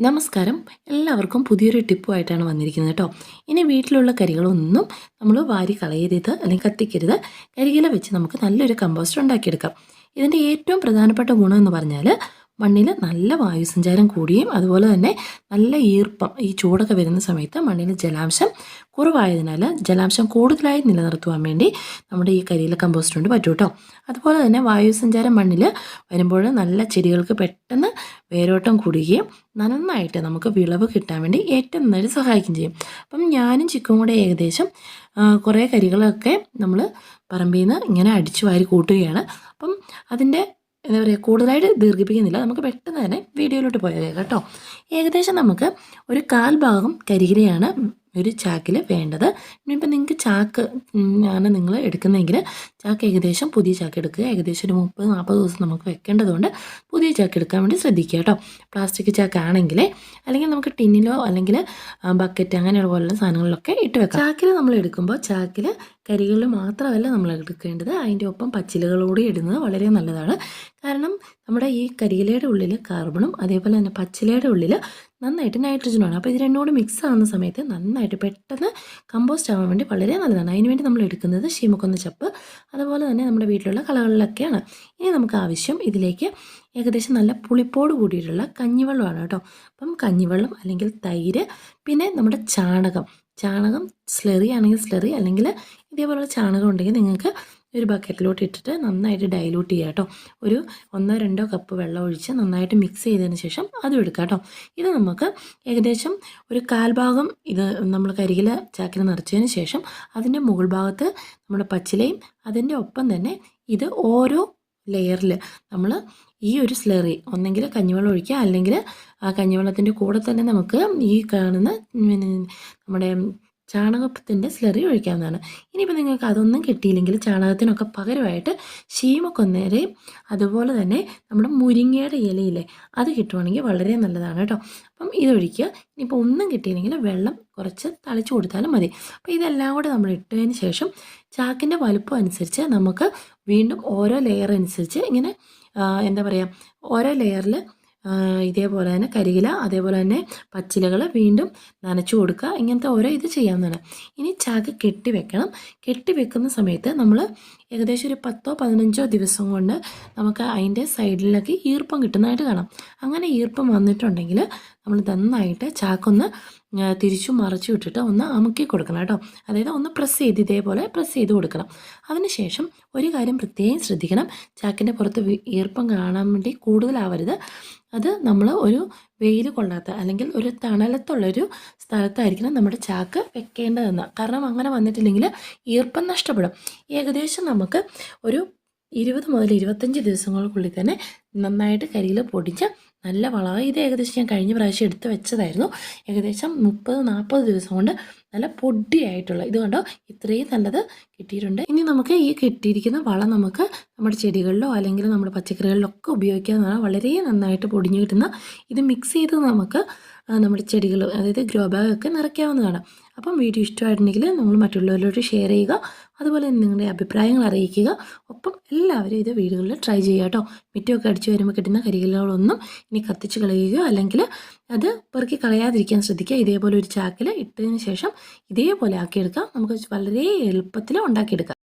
നമസ്കാരം. എല്ലാവർക്കും പുതിയൊരു ടിപ്പുമായിട്ടാണ് വന്നിരിക്കുന്നത് കേട്ടോ. ഇനി വീട്ടിലുള്ള കരികളൊന്നും നമ്മൾ വാരി കളയരുത് അല്ലെങ്കിൽ കത്തിക്കരുത്. കരികില വെച്ച് നമുക്ക് നല്ലൊരു കമ്പോസ്റ്റ് ഉണ്ടാക്കിയെടുക്കാം. ഇതിന്റെ ഏറ്റവും പ്രധാനപ്പെട്ട ഗുണം എന്ന് പറഞ്ഞാൽ മണ്ണിൽ നല്ല വായുസഞ്ചാരം കൂടിയും അതുപോലെ തന്നെ നല്ല ഈർപ്പം ഈ ചൂടൊക്കെ വരുന്ന സമയത്ത് മണ്ണിൽ ജലാംശം കുറവായതിനാൽ ജലാംശം കൂടുതലായി നിലനിർത്തുവാൻ വേണ്ടി നമ്മുടെ ഈ കരിയില കമ്പോസ്റ്റ് കൊണ്ട് പറ്റും കേട്ടോ അതുപോലെ തന്നെ വായുസഞ്ചാരം മണ്ണിൽ വരുമ്പോൾ നല്ല ചെടികൾക്ക് പെട്ടെന്ന് വേരോട്ടം കൂടുകയും നന്നായിട്ട് നമുക്ക് വിളവ് കിട്ടാൻ വേണ്ടി ഏറ്റവും നന്നായിട്ട് സഹായിക്കുകയും ചെയ്യും. അപ്പം ഞാനും ചിക്കും കൂടെ ഏകദേശം കുറേ കരികളൊക്കെ നമ്മൾ പറമ്പിൽ നിന്ന് ഇങ്ങനെ അടിച്ചു വാരി കൂട്ടുകയാണ്. അപ്പം അതിന്റെ എന്താ പറയുക കൂടുതലായിട്ട് ദീർഘിപ്പിക്കുന്നില്ല. നമുക്ക് പെട്ടെന്ന് തന്നെ വീഡിയോയിലോട്ട് പോയത് കേട്ടോ. ഏകദേശം നമുക്ക് ഒരു കാൽ ഭാഗം കരികിലയാണ് ഒരു ചാക്കിൽ വേണ്ടത്. ഇനിയിപ്പോൾ നിങ്ങൾക്ക് ചാക്ക് ആണ് നിങ്ങൾ എടുക്കുന്നതെങ്കിൽ ചാക്ക് ഏകദേശം പുതിയ ചാക്ക് എടുക്കുക. ഏകദേശം ഒരു മുപ്പത് നാൽപ്പത് ദിവസം നമുക്ക് വെക്കേണ്ടതുകൊണ്ട് പുതിയ ചാക്ക് എടുക്കാൻ വേണ്ടി ശ്രദ്ധിക്കുക കേട്ടോ. പ്ലാസ്റ്റിക് ചാക്ക് ആണെങ്കിൽ അല്ലെങ്കിൽ നമുക്ക് ടിന്നിലോ അല്ലെങ്കിൽ ബക്കറ്റ് അങ്ങനെയുള്ള പോലുള്ള സാധനങ്ങളിലൊക്കെ ഇട്ട് വെക്കാം. ചാക്കിൽ നമ്മൾ എടുക്കുമ്പോൾ ചാക്കിൽ കരികളിൽ മാത്രമല്ല നമ്മൾ എടുക്കേണ്ടത്. അതിന്റെ ഒപ്പം പച്ചിലകളോടെ ഇടുന്നത് വളരെ നല്ലതാണ്. കാരണം നമ്മുടെ ഈ കരിയിലയുടെ ഉള്ളിൽ കാർബണും അതേപോലെ തന്നെ പച്ചിലയുടെ ഉള്ളിൽ നന്നായിട്ട് നൈട്രജനുമാണ് അപ്പോൾ ഇത് രണ്ടും മിക്സ് ആകുന്ന സമയത്ത് നന്നായിട്ട് പെട്ടെന്ന് കമ്പോസ്റ്റ് ആവാൻ വേണ്ടി വളരെ നല്ലതാണ്. അതിന് വേണ്ടി നമ്മൾ എടുക്കുന്നത് ശീമക്കൊന്ന ചപ്പ് അതുപോലെ തന്നെ നമ്മുടെ വീട്ടിലുള്ള കളകളിലൊക്കെയാണ്. ഇനി നമുക്ക് ആവശ്യം ഇതിലേക്ക് ഏകദേശം നല്ല പുളിപ്പോട് കൂടിയിട്ടുള്ള കഞ്ഞിവെള്ളമാണ് കേട്ടോ. അപ്പം കഞ്ഞിവെള്ളം അല്ലെങ്കിൽ തൈര് പിന്നെ നമ്മുടെ ചാണകം. ചാണകം സ്ലെറി ആണെങ്കിൽ സ്ലെറി അല്ലെങ്കിൽ ഇതേപോലുള്ള ചാണകം ഉണ്ടെങ്കിൽ നിങ്ങൾക്ക് ഒരു ബക്കറ്റിലോട്ട് ഇട്ടിട്ട് നന്നായിട്ട് ഡൈലൂട്ട് ചെയ്യുക കേട്ടോ ഒരു ഒന്നോ രണ്ടോ കപ്പ് വെള്ളം ഒഴിച്ച് നന്നായിട്ട് മിക്സ് ചെയ്തതിന് ശേഷം അതും എടുക്കുക കേട്ടോ ഇത് നമുക്ക് ഏകദേശം ഒരു കാൽഭാഗം ഇത് നമ്മൾ കരികില ചാക്കിൽ നിറച്ചതിന് ശേഷം അതിന്റെ മുകൾ ഭാഗത്ത് നമ്മുടെ പച്ചിലയും അതിന്റെ ഒപ്പം തന്നെ ഇത് ഓരോ ലെയറിൽ നമ്മൾ ഈ ഒരു സ്ലറി ഒന്നെങ്കിൽ കഞ്ഞിവെള്ളം ഒഴിക്കുക. അല്ലെങ്കിൽ ആ കഞ്ഞിവെള്ളത്തിന്റെ കൂടെ തന്നെ നമുക്ക് ഈ കാണുന്ന നമ്മുടെ ചാണകത്തിന്റെ സ്ലറി ഒഴിക്കാവുന്നതാണ്. ഇനിയിപ്പോൾ നിങ്ങൾക്ക് അതൊന്നും കിട്ടിയില്ലെങ്കിൽ ചാണകത്തിനൊക്കെ പകരമായിട്ട് ശീമക്കൊന്നേരയും അതുപോലെ തന്നെ നമ്മുടെ മുരിങ്ങയുടെ ഇലയില്ലേ അത് കിട്ടുവാണെങ്കിൽ വളരെ നല്ലതാണ് കേട്ടോ. അപ്പം ഇതൊഴിക്കുക. ഇനിയിപ്പോൾ ഒന്നും കിട്ടിയില്ലെങ്കിൽ വെള്ളം കുറച്ച് തളിച്ചു കൊടുത്താലും മതി. അപ്പോൾ ഇതെല്ലാം കൂടെ നമ്മൾ ഇട്ടതിന് ശേഷം ചാക്കിന്റെ വലുപ്പം അനുസരിച്ച് നമുക്ക് വീണ്ടും ഓരോ ലെയർ അനുസരിച്ച് ഇങ്ങനെ എന്താ പറയുക ഓരോ ലെയറിൽ ഇതേപോലെ തന്നെ കരികില അതേപോലെ തന്നെ പച്ചിലകൾ വീണ്ടും നനച്ചു കൊടുക്കുക. ഇങ്ങനത്തെ ഓരോ ഇത് ചെയ്യാവുന്നതാണ്. ഇനി ചാക്ക് കെട്ടി വെക്കണം. കെട്ടി വെക്കുന്ന സമയത്ത് നമ്മൾ ഏകദേശം ഒരു പത്തോ പതിനഞ്ചോ ദിവസം കൊണ്ട് നമുക്ക് അതിന്റെ സൈഡിലൊക്കെ ഈർപ്പം കിട്ടുന്നതായിട്ട് കാണാം. അങ്ങനെ ഈർപ്പം വന്നിട്ടുണ്ടെങ്കിൽ നമ്മൾ നന്നായിട്ട് ചാക്കൊന്ന് തിരിച്ചു മറിച്ചു വിട്ടിട്ട് ഒന്ന് അമുക്കി കൊടുക്കണം കേട്ടോ. അതായത് ഒന്ന് പ്രസ് ചെയ്ത് ഇതേപോലെ പ്രസ് ചെയ്ത് കൊടുക്കണം. അതിനുശേഷം ഒരു കാര്യം പ്രത്യേകം ശ്രദ്ധിക്കണം. ചാക്കിന്റെ പുറത്ത് ഈർപ്പം കാണാൻ വേണ്ടി കൂടുതലാവരുത്. അത് നമ്മൾ ഒരു വെയിൽ കൊള്ളാത്ത അല്ലെങ്കിൽ ഒരു തണലത്തുള്ളൊരു സ്ഥലത്തായിരിക്കണം നമ്മുടെ ചാക്ക് വെക്കേണ്ടതെന്ന്. കാരണം അങ്ങനെ വന്നിട്ടില്ലെങ്കിൽ ഈർപ്പം നഷ്ടപ്പെടും. ഏകദേശം നമുക്ക് ഒരു ഇരുപത് മുതൽ ഇരുപത്തഞ്ച് ദിവസങ്ങൾക്കുള്ളിൽ തന്നെ നന്നായിട്ട് കരിയിൽ പൊടിച്ച് നല്ല വളമായി. ഇത് ഏകദേശം ഞാൻ കഴിഞ്ഞ പ്രാവശ്യം എടുത്ത് വെച്ചതായിരുന്നു. ഏകദേശം മുപ്പത് നാൽപ്പത് ദിവസം കൊണ്ട് നല്ല പൊടിയായിട്ടുള്ള ഇത് കണ്ടോ? ഇത്രയും നല്ലത് കിട്ടിയിട്ടുണ്ട്. ഇനി നമുക്ക് ഈ കിട്ടിയിരിക്കുന്ന വളം നമുക്ക് നമ്മുടെ ചെടികളിലോ അല്ലെങ്കിൽ നമ്മുടെ പച്ചക്കറികളിലോ ഒക്കെ ഉപയോഗിക്കാവുന്നതാണ് വളരെ നന്നായിട്ട് പൊടിഞ്ഞു കിട്ടുന്ന ഇത് മിക്സ് ചെയ്ത് നമുക്ക് നമ്മുടെ ചെടികൾ അതായത് ഗ്രോ ബാഗൊക്കെ നിറയ്ക്കാവുന്നതാണ്. അപ്പം വീഡിയോ ഇഷ്ടമായിട്ടുണ്ടെങ്കിൽ നിങ്ങൾ മറ്റുള്ളവരിലോട്ട് ഷെയർ ചെയ്യുക. അതുപോലെ തന്നെ നിങ്ങളുടെ അഭിപ്രായങ്ങൾ അറിയിക്കുക. ഒപ്പം എല്ലാവരും ഇത് വീടുകളിൽ ട്രൈ ചെയ്യുക കേട്ടോ. മിറ്റമൊക്കെ അടിച്ചു വരുമ്പോൾ കിട്ടുന്ന കരികളൊന്നും ഇനി കത്തിച്ച് കളയുകയോ അല്ലെങ്കിൽ അത് പെറുക്കി കളയാതിരിക്കാൻ ശ്രദ്ധിക്കുക. ഇതേപോലെ ഒരു ചാക്കിൽ ഇട്ടതിന് ശേഷം ഇതേപോലെ ആക്കിയെടുക്കാം. നമുക്ക് വളരെ എളുപ്പത്തിൽ ഉണ്ടാക്കിയെടുക്കാം.